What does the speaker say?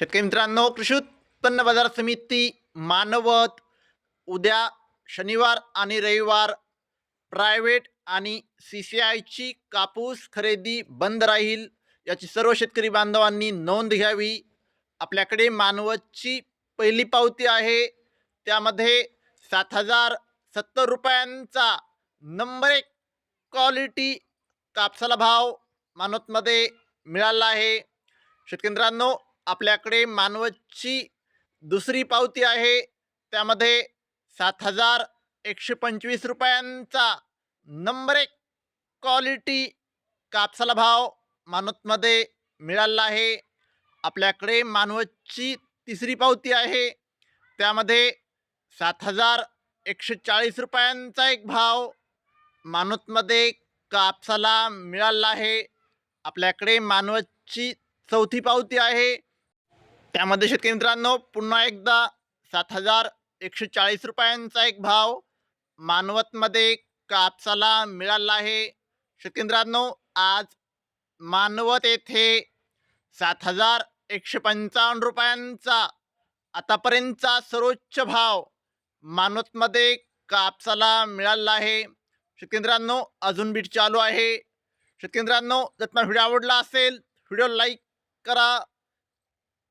शेतकरी मित्रांनो कृषी उत्पन्न बाजार समिती मानवत उद्या शनिवार आणि रविवार प्रायव्हेट आणि सी सी आयची कापूस खरेदी बंद राहील. याची सर्व शेतकरी बांधवांनी नोंद घ्यावी. आपल्याकडे मानवतची पहिली पावती आहे. त्यामध्ये सात हजार सत्तर रुपयांचा नंबर एक क्वालिटी कापसाला भाव मानवतमध्ये मिळाला आहे. शेतकऱ्यांनो आपल्याकडे मानवतची दुसरी पावती आहे. त्यामध्ये सात हजार एकशे पंचवीस रुपयांचा नंबर एक क्वालिटी कापसाला भाव मानवतमध्ये मिळाला आहे. आपल्याकडे मानवतची तिसरी पावती आहे. त्यामध्ये सात हजार एकशे चाळीस रुपयांचा एक भाव मानवतमध्ये कापसाला मिळाला आहे. आपल्याकडे मानवतची चौथी पावती आहे. त्यामध्ये शेतकरी मित्रांनो पुन्हा एकदा सात हजार एकशे चाळीस रुपयांचा एक भाव मानवतमध्ये कापसाला मिळाला आहे. शेतकरी मित्रांनो आज मानवत येथे सात हजार एकशे पंचावन्न रुपयांचा आतापर्यंतचा सर्वोच्च भाव मानवतमध्ये कापसाला मिळाला आहे. शेतकऱ्यांनो अजून बीट चालू आहे. शेतकऱ्यांनो जर तुम्हाला व्हिडिओ आवडला असेल व्हिडिओ लाईक करा